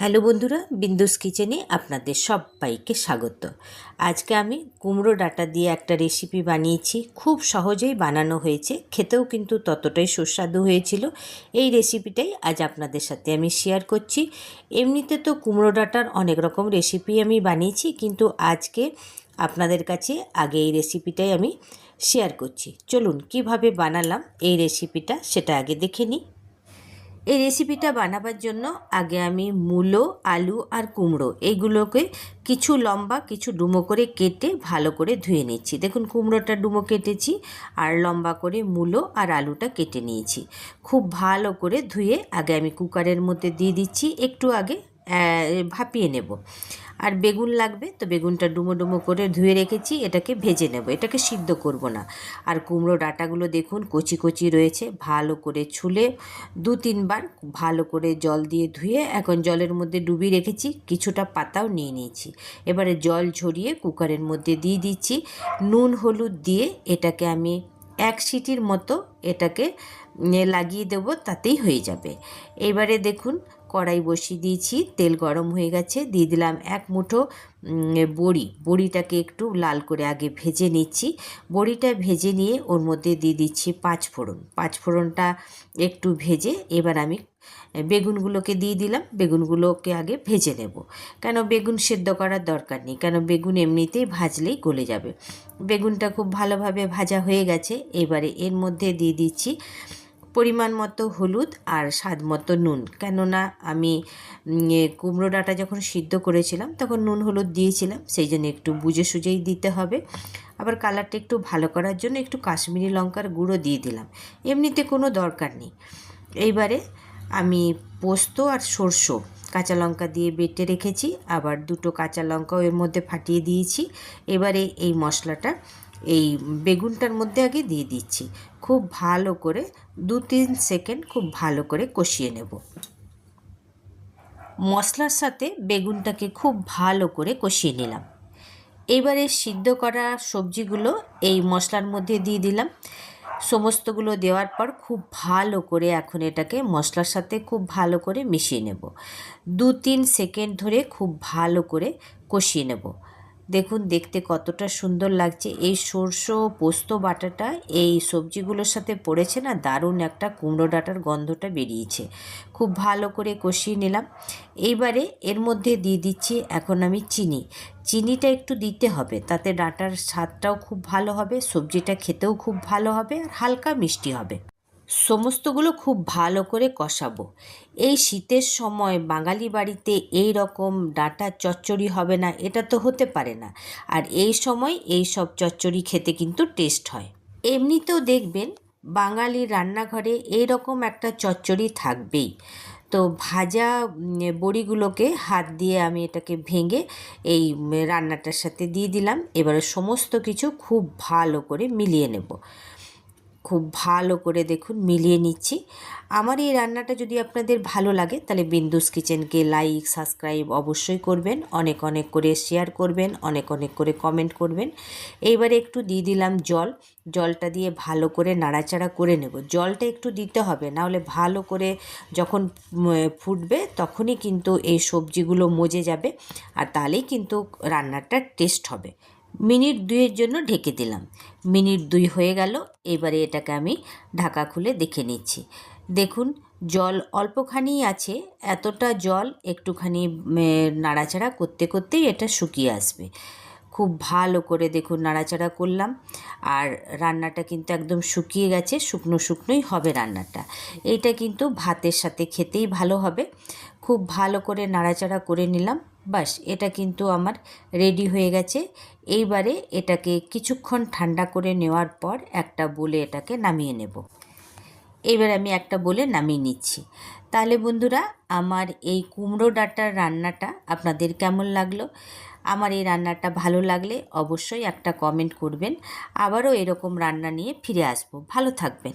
Hello বন্ধুরা, বিন্দুস কিচেনে আপনাদের সবাইকে স্বাগত। আজকে আমি কুমড়ো ডাটা দিয়ে একটা রেসিপি বানিয়েছি। খুব সহজেই বানানো হয়েছে, খেতেও কিন্তু ততটাই সুস্বাদু হয়েছিল। এই রেসিপিটাই আজ আপনাদের সাথে আমি শেয়ার করছি। এমনিতে তো কুমড়ো ডাঁটার অনেক রকম রেসিপি আমি বানিয়েছি, কিন্তু আজকে আপনাদের কাছে আগে এই রেসিপিটাই আমি শেয়ার করছি। চলুন, কীভাবে বানালাম এই রেসিপিটা সেটা আগে দেখে নিই। এই রেসিপিটা বানাবার জন্য আগে আমি মূলো, আলু আর কুমড়ো এইগুলোকে কিছু লম্বা, কিছু ডুমো করে কেটে ভালো করে ধুয়ে নিচ্ছি। দেখুন, কুমড়োটা ডুমো কেটেছি আর লম্বা করে মূলো আর আলুটা কেটে নিয়েছি। খুব ভালো করে ধুয়ে আগে আমি কুকারের মধ্যে দিয়ে দিচ্ছি। একটু আগে ভাপিয়ে নেব। আর বেগুন লাগবে, তো বেগুনটা ডুমো ডুমো করে ধুয়ে রেখেছি, এটাকে ভেজে নেব। এটাকে সিদ্ধ করব না। আর কুমড়ো ডাঁটাগুলো দেখুন, কচি কচি রয়েছে, ভালো করে ছুলে দু তিনবার ভালো করে জল দিয়ে ধুয়ে এখন জলের মধ্যে ডুবিয়ে রেখেছি, কিছুটা পাতাও নিয়ে নিয়েছি। এবারে জল ঝরিয়ে কুকারের মধ্যে দিয়ে দিচ্ছি। নুন, হলুদ দিয়ে এটাকে আমি এক সিটির মতো এটাকে লাগিয়ে দেব, তাতেই হয়ে যাবে। এবারে দেখুন কড়াই বসিয়ে দিয়েছি, তেল গরম হয়ে গেছে, দিয়ে দিলাম এক মুঠো বড়ি, বড়িটাকে একটু লাল করে আগে ভেজে নিচ্ছি, বড়িটা ভেজে নিয়ে ওর মধ্যে দিয়ে দিচ্ছি পাঁচ ফোড়ন, পাঁচ ফোড়নটা একটু ভেজে এবার আমি বেগুনগুলোকে দিয়ে দিলাম, বেগুনগুলোকে আগে ভেজে নেব, কেন বেগুন সেদ্ধ করার দরকার নেই, কেন বেগুন এমনিতেই ভাজলেই গলে যাবে, বেগুনটা খুব ভালোভাবে ভাজা হয়ে গেছে, এবারে এর মধ্যে দিয়ে দিচ্ছি পরিমাণ মতো হলুদ আর স্বাদ মতো নুন। কেননা আমি কুমড়ো ডাঁটা যখন সিদ্ধ করেছিলাম, তখন নুন হলুদ দিয়েছিলাম, সেই জন্য একটু বুঝে সুঝেই দিতে হবে। আবার কালারটা একটু ভালো করার জন্য একটু কাশ্মীরি লঙ্কার গুঁড়ো দিয়ে দিলাম। এমনিতে কোনো দরকার নেই। এইবারে আমি পোস্ত আর সরষো কাঁচা লঙ্কা দিয়ে বেটে রেখেছি। আবার দুটো কাঁচা লঙ্কাও এর মধ্যে ফাটিয়ে দিয়েছি। এবারে এই মশলাটা এই বেগুনটার মধ্যে আগে দিয়ে দিচ্ছি। খুব ভালো করে দু তিন সেকেন্ড খুব ভালো করে কষিয়ে নেব। মশলার সাথে বেগুনটাকে খুব ভালো করে কষিয়ে নিলাম। এবারে সিদ্ধ করা সবজিগুলো এই মশলার মধ্যে দিয়ে দিলাম। সমস্তগুলো দেওয়ার পর খুব ভালো করে এখন এটাকে মশলার সাথে খুব ভালো করে মিশিয়ে নেব। দু তিন সেকেন্ড ধরে খুব ভালো করে কষিয়ে নেব। দেখুন, দেখতে কতটা সুন্দর লাগছে। এই সরষো পোস্ত বাটাটা, এই সবজিগুলোর সাথে পড়েছে না, দারুণ একটা কুমড়ো ডাঁটার গন্ধটা বেরিয়েছে। খুব ভালো করে কষিয়ে নিলাম। এইবারে এর মধ্যে দিয়ে দিচ্ছি এখন আমি চিনি। চিনিটা একটু দিতে হবে, তাতে ডাঁটার স্বাদটাও খুব ভালো হবে, সবজিটা খেতেও খুব ভালো হবে, আর হালকা মিষ্টি হবে। সমস্তগুলো খুব ভালো করে কষাবো। এই শীতের সময় বাঙালি বাড়িতে এই রকম ডাঁটা চচ্চড়ি হবে না, এটা তো হতে পারে না। আর এই সময় এই সব চচ্চড়ি খেতে কিন্তু টেস্ট হয়। এমনিতেও দেখবেন বাঙালি রান্নাঘরে এই রকম একটা চচ্চড়ি থাকবেই। তো ভাজা বড়িগুলোকে হাত দিয়ে আমি এটাকে ভেঙে এই রান্নাটার সাথে দিয়ে দিলাম। এবারে সমস্ত কিছু খুব ভালো করে মিলিয়ে নেব। খুব ভালো করে দেখুন, মিলিয়ে নিচ্ছি। আমার এই রান্নাটা যদি আপনাদের ভালো লাগে, তাহলে বিন্দুস কিচেনকে লাইক, সাবস্ক্রাইব অবশ্যই করবেন। অনেক অনেক করে শেয়ার করবেন, অনেক অনেক করে কমেন্ট করবেন। এইবারে একটু দিয়ে দিলাম জল। জলটা দিয়ে ভালো করে নাড়াচাড়া করে নেব। জলটা একটু দিতে হবে নাহলে ভালো করে যখন ফুটবে তখনই কিন্তু এই সবজিগুলো মজে যাবে, আর তাহলেই কিন্তু রান্নাটা টেস্ট হবে। মিনিট দুইয়ের জন্য ঢেকে দিলাম। মিনিট দুই হয়ে গেল, এবারে এটাকে আমি ঢাকা খুলে দেখে নিচ্ছি। দেখুন, জল অল্পখানি আছে, এতটা জল একটুখানি নাড়াচাড়া করতে করতেই এটা শুকিয়ে আসবে। খুব ভালো করে দেখুন নাড়াচাড়া করলাম, আর রান্নাটা কিন্তু একদম শুকিয়ে গেছে, শুকনো শুকনোই হবে রান্নাটা। এইটা কিন্তু ভাতের সাথে খেতেই ভালো হবে। খুব ভালো করে নাড়াচাড়া করে নিলাম। বাস, এটা কিন্তু আমার রেডি হয়ে গেছে। এইবারে এটাকে কিছুক্ষণ ঠান্ডা করে নেওয়ার পর একটা বলে এটাকে নামিয়ে নেব। এবার আমি একটা বলে নামিয়ে নিচ্ছি। তাহলে বন্ধুরা, আমার এই কুমড়ো ডাঁটার রান্নাটা আপনাদের কেমন লাগল? আমার এই রান্নাটা ভালো লাগলে অবশ্যই একটা কমেন্ট করবেন। আবারও এরকম রান্না নিয়ে ফিরে আসব। ভালো থাকবেন।